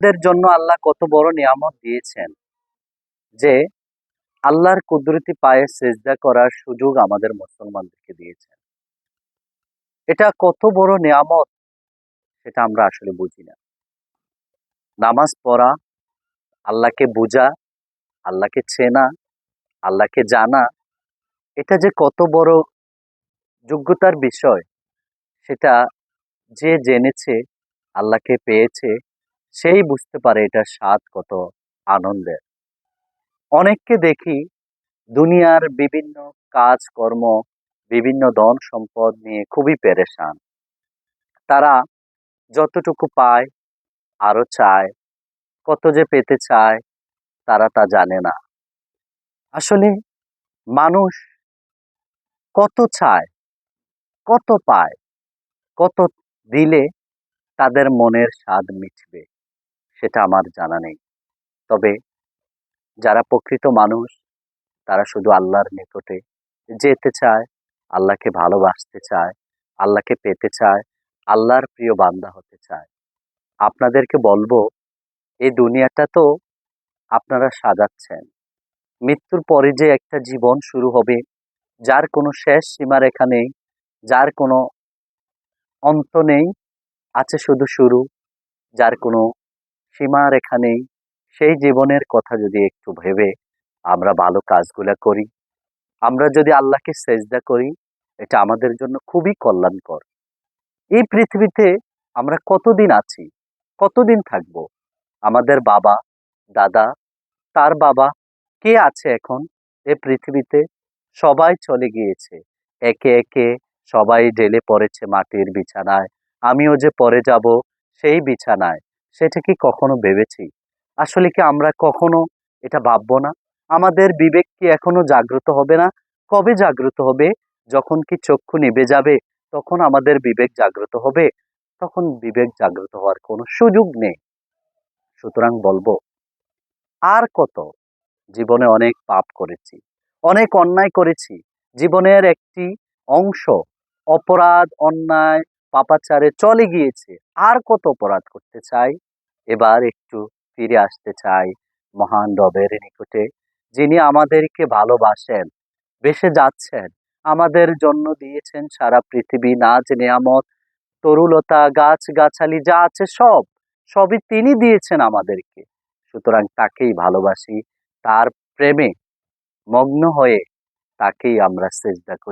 আমাদের জন্য আল্লাহ কত বড় নিয়ামত দিয়েছেন যে আল্লাহর কুদরতি পায়ে সেজদা করার সুযোগ আমাদের মুসলমানদেরকে দিয়েছেন। এটা কত বড় নিয়ামত সেটা আমরা আসলে বুঝি না। নামাজ পড়া, আল্লাহকে বোঝা, আল্লাহকে চেনা, আল্লাহকে জানা, এটা যে কত বড় যোগ্যতার বিষয়, সেটা যে জেনেছে, আল্লাহকে পেয়েছে সেই বুঝতে পারে এটা স্বাদ কত আনন্দের। অনেককে দেখি দুনিয়ার বিভিন্ন কাজকর্ম, বিভিন্ন ধন সম্পদ নিয়ে খুবই পেরেশান। তারা যতটুকু পায় আরও চায়, কত যে পেতে চায়, তারা তা জানে না। আসলে মানুষ কত চায়, কত পায়, কত দিলে তাদের মনের স্বাদ মিটবে। সেটা আমার জানা নেই। তবে যারা প্রকৃত মানুষ, তারা শুধু আল্লাহর নিকটে যেতে চায়, আল্লাহকে ভালোবাসতে চায়, আল্লাহকে পেতে চায়, আল্লাহর প্রিয় বান্দা হতে চায়। আপনাদেরকে বলব, এই দুনিয়াটা তো আপনারা সাজাচ্ছেন। মৃত্যুর পরে যে একটা জীবন শুরু হবে, যার কোনো শেষ সীমারেখা নেই, যার কোনো অন্ত নেই, আছে শুধু শুরু, যার কোনো সীমারেখা নেই। সেই জীবনের কথা যদি একটু ভেবে আমরা ভালো কাজগুলো করি, আমরা যদি আল্লাহকে সেজদা করি, এটা আমাদের জন্য খুবই কল্যাণকর। এই পৃথিবীতে আমরা কতদিন আছি? কতদিন থাকব? আমাদের বাবা, দাদা, তার বাবা কে আছে এখন? এ পৃথিবীতে সবাই চলে গিয়েছে। একে একে সবাই ঢেলে পড়েছে মাটির বিছানায়। আমিও যে পরে যাব সেই বিছানায়। সেটা কি কখনো ভেবেছি? আসলে কি আমরা কখনো এটা ভাববো না? আমাদের বিবেক কি এখনও জাগ্রত হবে না? কবে জাগ্রত হবে? যখন কি চক্ষু নিভে যাবে, তখন আমাদের বিবেক জাগ্রত হবে? তখন বিবেক জাগ্রত হওয়ার কোনো সুযোগ নেই। সুতরাং বলব, আর কত? জীবনে অনেক পাপ করেছি, অনেক অন্যায় করেছি। জীবনের একটি অংশ অপরাধ, অন্যায়, পাপাচারে চলে গিয়েছে। আর কত অপরাধ করতে চাই? এবার একটু ফিরে আসতে চাই মহান রবের নিকটে, যিনি আমাদেরকে ভালোবাসেন বেসে যাচ্ছেন, আমাদের জন্য দিয়েছেন সারা পৃথিবী নাচ, নিয়ামত, তরুলতা গাছ গাছালি যা আছে সব, সবই তিনি দিয়েছেন আমাদেরকে। সুতরাং তাকেই ভালোবাসি, তার প্রেমে মগ্ন হয়ে তাকেই আমরা চেষ্টা করি।